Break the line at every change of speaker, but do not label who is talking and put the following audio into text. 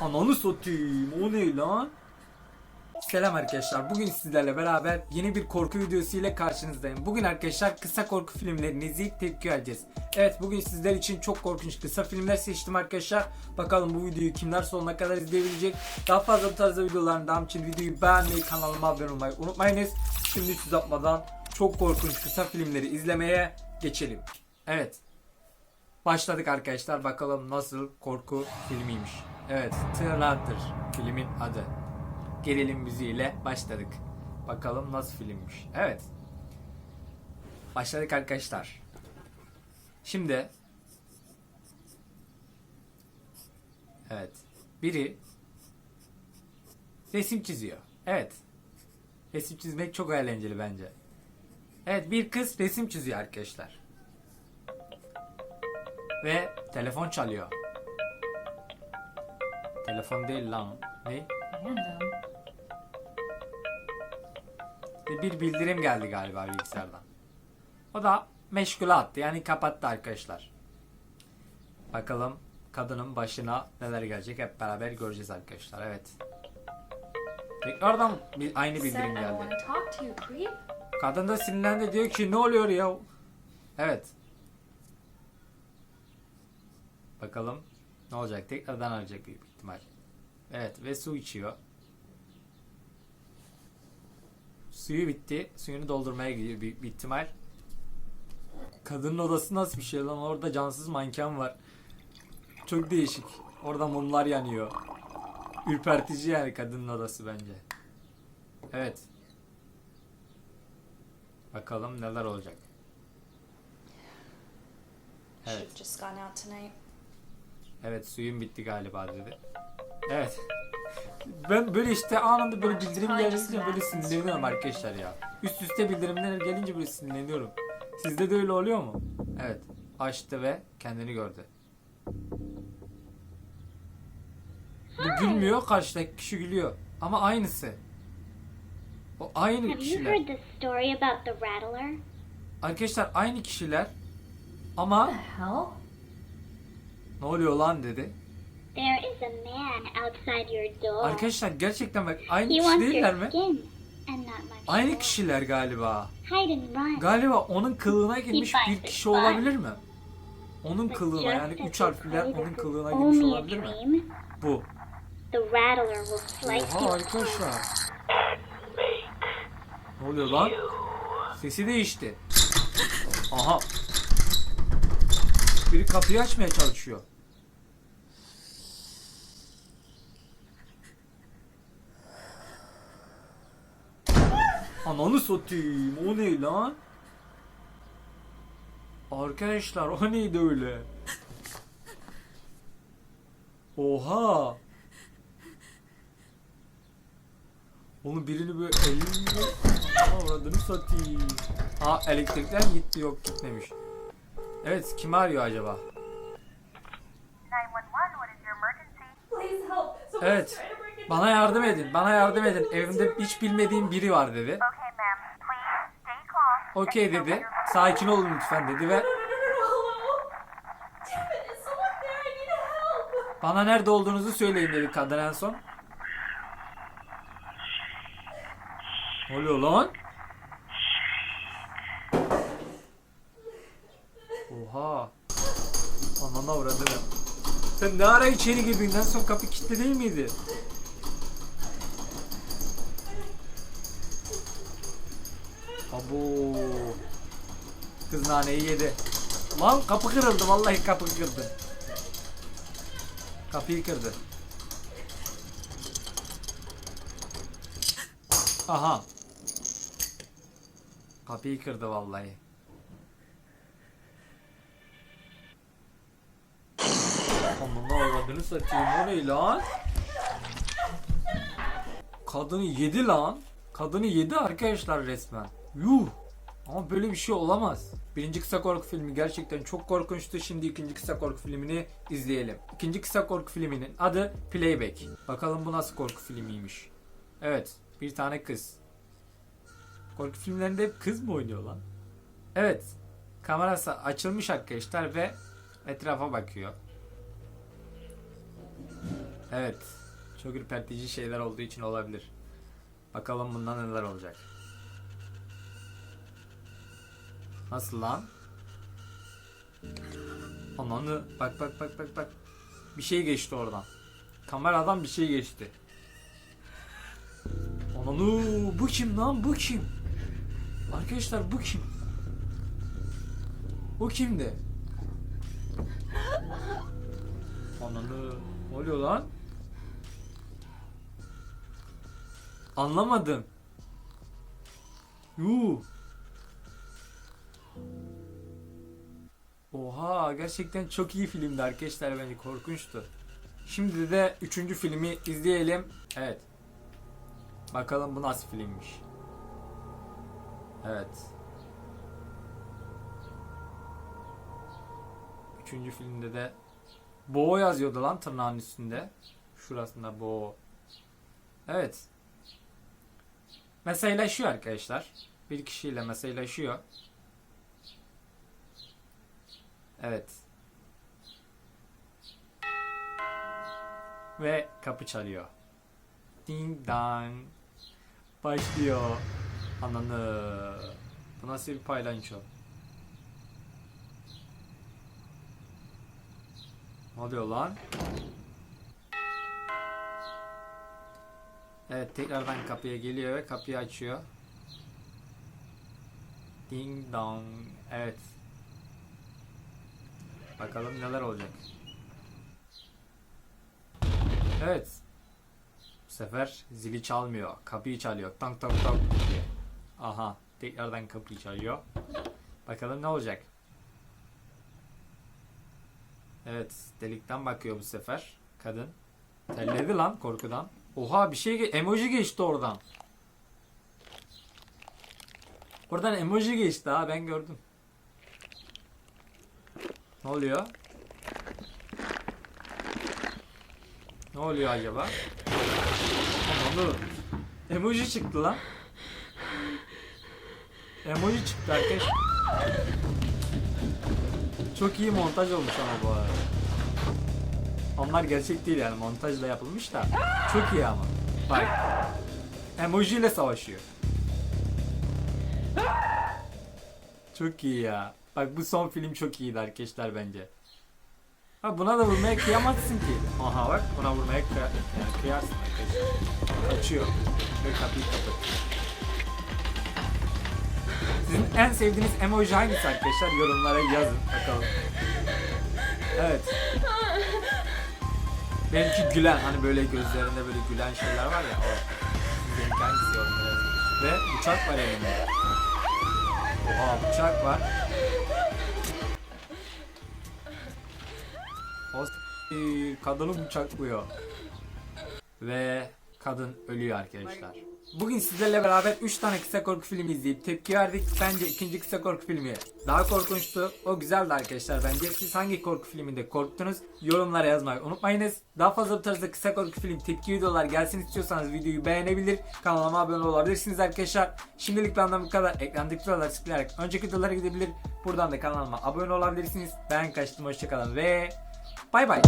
Ananı satayım. O ne lan? Selam arkadaşlar. Bugün sizlerle beraber yeni bir korku videosu ile karşınızdayım. Bugün arkadaşlar kısa korku filmlerini izleyip tepki vereceğiz. Evet bugün sizler için çok korkunç kısa filmler seçtim arkadaşlar. Bakalım bu videoyu kimler sonuna kadar izleyebilecek. Daha fazla bu tarzda videoların devamı için videoyu beğenmeyi, kanalıma abone olmayı unutmayınız. Şimdi hiç uzatmadan çok korkunç kısa filmleri izlemeye geçelim. Evet. Başladık arkadaşlar. Bakalım nasıl korku filmiymiş. Evet, Thriller filmin adı. Gerilim müziğiyle başladık. Bakalım nasıl filmmiş. Evet. Başladık arkadaşlar. Şimdi Evet. Biri resim çiziyor. Evet. Resim çizmek çok eğlenceli bence. Evet, bir kız resim çiziyor arkadaşlar. Ve telefon çalıyor. Telefon değil lan. Ne? Bir bildirim geldi galiba bilgisayardan. O da meşgule attı. Yani kapattı arkadaşlar. Bakalım kadının başına neler gelecek hep beraber göreceğiz arkadaşlar. Evet. Tekrardan bir, aynı bildirim geldi. Kadın da sinirlendi diyor ki ne oluyor ya? Evet. Bakalım ne olacak? Tekrardan arayacak büyük ihtimal. Evet ve su içiyor. Suyu bitti. Suyunu doldurmaya gidiyor büyük bir ihtimal. Kadının odası nasıl bir şey lan? Orada cansız manken var. Çok değişik. Orada mumlar yanıyor. Ürpertici yani kadının odası bence. Evet. Bakalım neler olacak. Evet. Evet suyun bitti galiba dedi. Evet. Ben böyle işte anında böyle bildirim gelince böyle sinirleniyorum arkadaşlar ya. Üst üste bildirimler gelince böyle sinirleniyorum. Sizde de öyle oluyor mu? Evet. Açtı ve kendini gördü. Bu gülmüyor, karşıdaki kişi gülüyor. Ama aynısı. O aynı kişiler. Arkadaşlar aynı kişiler. Ama? Ne oluyor lan dedi.
There is a man outside your door.
Arkadaşlar gerçekten bak aynı
he
kişi
wants
değiller mi?
skin and not much
Aynı
more.
kişiler galiba.
Hide and run.
Galiba onun kılığına girmiş
He
bir kişi olabilir mi? Onun
But
kılığına
just
yani
as
üç
you
harfliler
play,
onun
this is
kılığına girmiş
only a
olabilir mi?
dream.
Bu.
The rattler will slice
Oha
you.
arkadaşlar. Ne oluyor lan? Sesi değişti. Aha. Biri kapıyı açmaya çalışıyor. Ananı satayım. O ne lan? Arkadaşlar o neydi öyle? Oha. Oğlum birini böyle elinde avradını satayım. Ha elektrikler gitti yok gitmemiş. Evet kim arıyor acaba?
911, what is your emergency?
Please help. Someone's
Evet. Bana yardım edin. Bana yardım edin. Evimde hiç bilmediğim biri var dedi. Okey dedi. Sakin olun lütfen dedi ve bana nerede olduğunuzu söyleyin dedi kadın en son. Oluyor lan? Oha. Anana uğradını. Sen ne ara içeri girdin? En son kapı kilitli değil miydi? Abo. Kız naneyi yedi. Lan kapı kırıldı. Vallahi kapı kırıldı. Kapıyı kırdı. Aha. Kapıyı kırdı vallahi. Amına avradını satayım o ne lan? Kadını yedi lan. Kadını yedi arkadaşlar resmen. Yuh. Ama böyle bir şey olamaz. Birinci kısa korku filmi gerçekten çok korkunçtu. Şimdi ikinci kısa korku filmini izleyelim. İkinci kısa korku filminin adı Playback. Bakalım bu nasıl korku filmiymiş. Evet, bir tane kız. Korku filmlerinde hep kız mı oynuyor lan? Evet, kamerası açılmış arkadaşlar ve etrafa bakıyor. Evet. Çok ürpertici şeyler olduğu için olabilir. Bakalım bundan neler olacak. Nasıl lan? Ananı bak bak bak bak bak. Bir şey geçti oradan. Kameradan bir şey geçti. Ananı bu kim lan bu kim? Arkadaşlar bu kim? O kimdi? Ananı ne oluyor lan? Anlamadım. Yuu. Oha gerçekten çok iyi filmdi arkadaşlar bence korkunçtu. Şimdi de üçüncü filmi izleyelim. Evet. Bakalım bu nasıl filmmiş. Evet. Üçüncü filmde de Bo yazıyordu lan tırnağın üstünde. Şurasında Bo. Evet. Meseleşiyor arkadaşlar. Bir kişiyle meseleşiyor. Evet. Ve kapı çalıyor. Ding dang. Başlıyor. Ananı. Bu nasıl bir paylanço? Ne oluyor lan? Evet tekrardan kapıya geliyor ve kapıyı açıyor. Ding dong. Evet. Bakalım neler olacak. Evet. Bu sefer zili çalmıyor. Kapıyı çalıyor. Tank tank tank. Aha. Tekrardan kapıyı çalıyor. Bakalım ne olacak. Evet. Delikten bakıyor bu sefer. Kadın. Telledi lan korkudan. Oha bir şey emoji geçti oradan. Oradan emoji geçti ha ben gördüm. Ne oluyor? Ne oluyor acaba? Anladım. Emoji çıktı lan. Emoji çıktı arkadaş. Çok iyi montaj olmuş ama bu arada. Onlar gerçek değil yani montajla yapılmış da. Çok iyi ama. Bak. Emoji ile savaşıyor. Çok iyi ya. Bak bu son film çok iyiydi arkadaşlar bence. Ha buna da vurmaya kıyamazsın ki. Aha bak buna vurmaya kıya yani kıyarsın arkadaşlar. Açıyor. Ve kapıyı kapat. Sizin en sevdiğiniz emoji hangisi arkadaşlar? Yorumlara yazın bakalım. Evet. Benimki gülen hani böyle gözlerinde böyle gülen şeyler var ya o. Benimki hangisi yorumlara yazın. Ve bıçak var elimde. Oha bıçak var. O s- kadını bıçaklıyor. Ve kadın ölüyor arkadaşlar. Bugün sizlerle beraber 3 tane kısa korku filmi izleyip tepki verdik. Bence ikinci kısa korku filmi daha korkunçtu. O güzeldi arkadaşlar bence. Siz hangi korku filminde korktunuz? Yorumlara yazmayı unutmayınız. Daha fazla bu tarzda kısa korku film tepki videolar gelsin istiyorsanız videoyu beğenebilir. Kanalıma abone olabilirsiniz arkadaşlar. Şimdilik benden bu kadar. Ekrandaki videoları tıklayarak önceki videolara gidebilir. Buradan da kanalıma abone olabilirsiniz. Ben kaçtım hoşçakalın ve bay bay.